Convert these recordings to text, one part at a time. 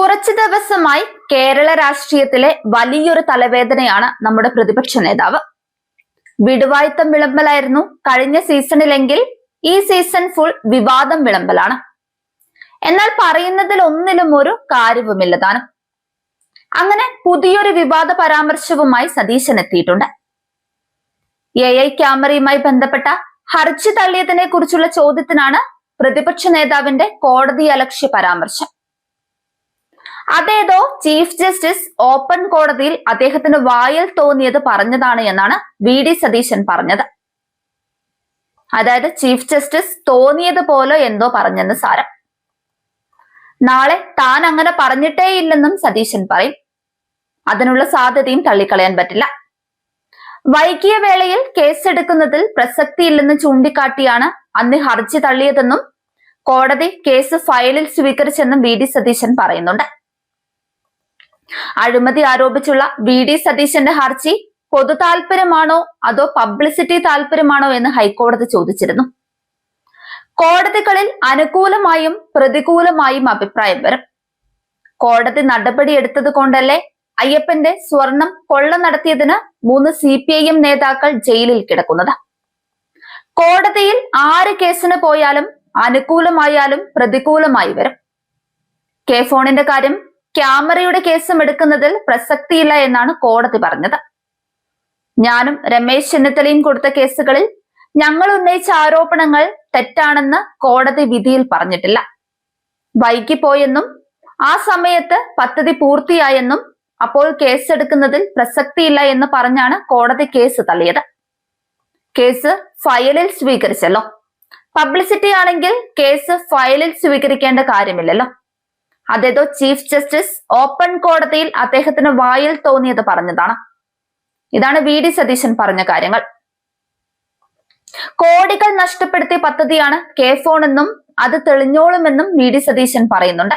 കുറച്ചു ദിവസമായി കേരള രാഷ്ട്രീയത്തിലെ വലിയൊരു തലവേദനയാണ് നമ്മുടെ പ്രതിപക്ഷ നേതാവ്. വിടുവായുത്തം വിളമ്പലായിരുന്നു കഴിഞ്ഞ സീസണിലെങ്കിൽ ഈ സീസൺ ഫുൾ വിവാദം വിളമ്പലാണ്. എന്നാൽ പറയുന്നതിൽ ഒന്നിലും ഒരു കാര്യവുമില്ല താനും. അങ്ങനെ പുതിയൊരു വിവാദ പരാമർശവുമായി സതീശൻ എത്തിയിട്ടുണ്ട്. എ ഐ ക്യാമറയുമായി ബന്ധപ്പെട്ട ഹർജി തള്ളിയതിനെ കുറിച്ചുള്ള ചോദ്യത്തിനാണ് പ്രതിപക്ഷ നേതാവിന്റെ കോടതി അലക്ഷ്യ പരാമർശം. അതേതോ ചീഫ് ജസ്റ്റിസ് ഓപ്പൺ കോടതിയിൽ അദ്ദേഹത്തിന് വായിൽ തോന്നിയത് പറഞ്ഞതാണ് എന്നാണ് വി ഡി സതീശൻ പറഞ്ഞത്. അതായത് ചീഫ് ജസ്റ്റിസ് തോന്നിയത് പോലെ എന്തോ പറഞ്ഞെന്ന് സാരം. നാളെ താൻ അങ്ങനെ പറഞ്ഞിട്ടേ ഇല്ലെന്നും സതീശൻ പറയും. അതിനുള്ള സാധ്യതയും തള്ളിക്കളയാൻ പറ്റില്ല. വൈകിയ വേളയിൽ കേസെടുക്കുന്നതിൽ പ്രസക്തിയില്ലെന്ന് ചൂണ്ടിക്കാട്ടിയാണ് അന്ന് ഹർജി തള്ളിയതെന്നും കോടതി കേസ് ഫയലിൽ സ്വീകരിച്ചെന്നും വി ഡി സതീശൻ പറയുന്നുണ്ട്. അഴിമതി ആരോപിച്ചുള്ള വി ഡി സതീശന്റെ ഹർജി പൊതു താല്പര്യമാണോ അതോ പബ്ലിസിറ്റി താല്പര്യമാണോ എന്ന് ഹൈക്കോടതി ചോദിച്ചിരുന്നു. കോടതികളിൽ അനുകൂലമായും പ്രതികൂലമായും അഭിപ്രായം വരും. കോടതി നടപടിയെടുത്തത് കൊണ്ടല്ലേ അയ്യപ്പന്റെ സ്വർണം കൊള്ള നടത്തിയതിന് മൂന്ന് സി പി ഐ എം നേതാക്കൾ ജയിലിൽ കിടക്കുന്നത്. കോടതിയിൽ ആറ് കേസിന് പോയാലും അനുകൂലമായാലും പ്രതികൂലമായി വരും. കെ ഫോണിന്റെ കാര്യം ക്യാമറയുടെ കേസും എടുക്കുന്നതിൽ പ്രസക്തിയില്ല എന്നാണ് കോടതി പറഞ്ഞത്. ഞാനും രമേശ് ചെന്നിത്തലയും കൊടുത്ത കേസുകളിൽ ഞങ്ങൾ ഉന്നയിച്ച ആരോപണങ്ങൾ തെറ്റാണെന്ന് കോടതി വിധിയിൽ പറഞ്ഞിട്ടില്ല. വൈകിപ്പോയെന്നും ആ സമയത്ത് പദ്ധതി പൂർത്തിയായെന്നും അപ്പോൾ കേസെടുക്കുന്നതിൽ പ്രസക്തിയില്ല എന്ന് പറഞ്ഞാണ് കോടതി കേസ് തള്ളിയത്. കേസ് ഫയലിൽ സ്വീകരിച്ചല്ലോ. പബ്ലിസിറ്റി ആണെങ്കിൽ കേസ് ഫയലിൽ സ്വീകരിക്കേണ്ട കാര്യമില്ലല്ലോ. അതേതോ ചീഫ് ജസ്റ്റിസ് ഓപ്പൺ കോടതിയിൽ അദ്ദേഹത്തിന് വായിൽ തോന്നിയത് പറഞ്ഞതാണ്. ഇതാണ് വി ഡി സതീശൻ പറഞ്ഞ കാര്യങ്ങൾ. കോടികൾ നഷ്ടപ്പെടുത്തിയ പദ്ധതിയാണ് കെ ഫോൺ എന്നും അത് തെളിഞ്ഞോളുമെന്നും വി ഡി സതീശൻ പറയുന്നുണ്ട്.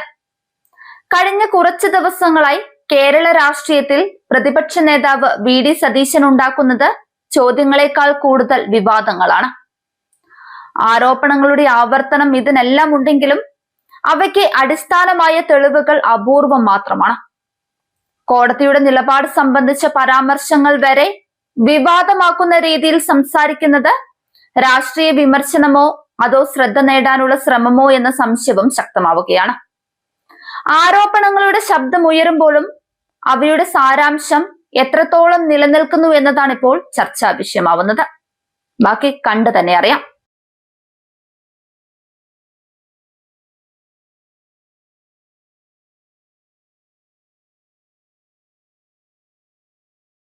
കഴിഞ്ഞ കുറച്ച് ദിവസങ്ങളായി കേരള രാഷ്ട്രീയത്തിൽ പ്രതിപക്ഷ നേതാവ് വി ഡി സതീശൻ ഉണ്ടാക്കുന്നത് ചോദ്യങ്ങളെക്കാൾ കൂടുതൽ വിവാദങ്ങളാണ്. ആരോപണങ്ങളുടെ ആവർത്തനം ഇതിനെല്ലാം ഉണ്ടെങ്കിലും അവയ്ക്ക് അടിസ്ഥാനമായ തെളിവുകൾ അപൂർവം മാത്രമാണ്. കോടതിയുടെ നിലപാട് സംബന്ധിച്ച പരാമർശങ്ങൾ വരെ വിവാദമാക്കുന്ന രീതിയിൽ സംസാരിക്കുന്നത് രാഷ്ട്രീയ വിമർശനമോ അതോ ശ്രദ്ധ നേടാനുള്ള ശ്രമമോ എന്ന സംശയവും ശക്തമാവുകയാണ്. ആരോപണങ്ങളുടെ ശബ്ദം ഉയരുമ്പോഴും അവയുടെ സാരാംശം എത്രത്തോളം നിലനിൽക്കുന്നു എന്നതാണ് ഇപ്പോൾ ചർച്ചാ വിഷയമാവുന്നത്. ബാക്കി കണ്ടു തന്നെ അറിയാം.